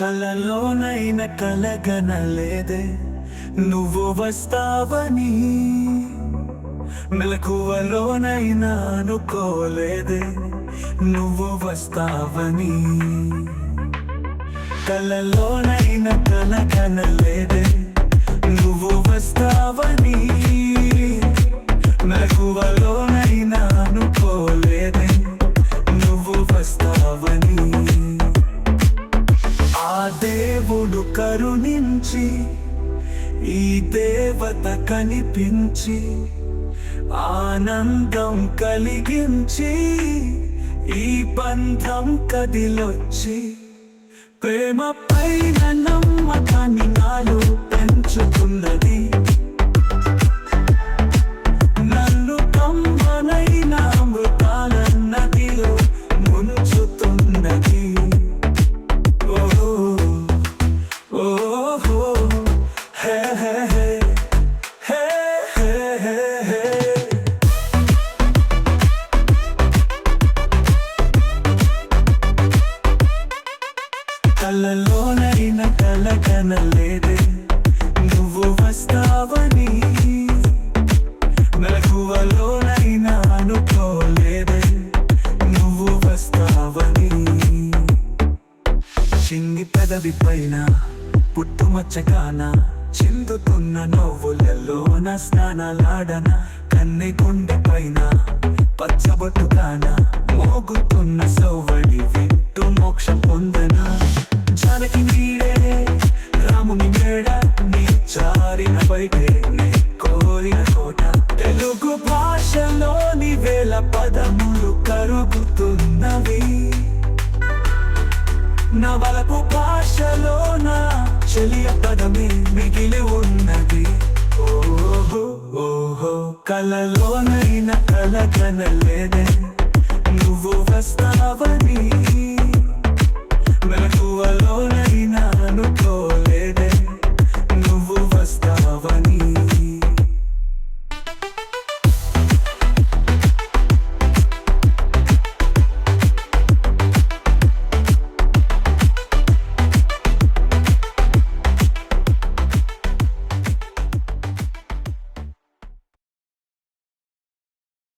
కలలోనైన కలగనలేదే. నువ్వు వస్తావని మెలకువలోనైనా అనుకోలేదే. నువ్వు వస్తావని కలలోనైన కలగనలేదే. నువ్వు వస్తావని కరుణించి ఈ దేవత కనిపించి ఆనందం కలిగించి ఈ బంధం కదిలొచ్చి ప్రేమ పైన నమ్మకాన్ని నాలో పెంచుతున్నది. కలలోనైన కలగనలేదే నువ్వు వస్తావని మెలకువలోనైనా అనుకోలేదే. నువ్వు వస్తావని చింగి పెదవి పైన పుట్టుమచ్చగాన చిందుతున్న నవ్వులలోన స్నానాలాడన కన్నె కొండ పైన పచ్చబొట్టుగాన మోగుతున్న సౌవడి వింటూ మోక్షం పొందని. మారిన బయటే కోరిన కోట తెలుగు భాషలోని వేల పదములు కరుగుతున్నవి. నవలపు భాషలోన చెలియ పదమే మిగిలి ఉన్నది. ఓహో ఓహో కలలోనైన కల కనలేదే నువ్వు వస్తావని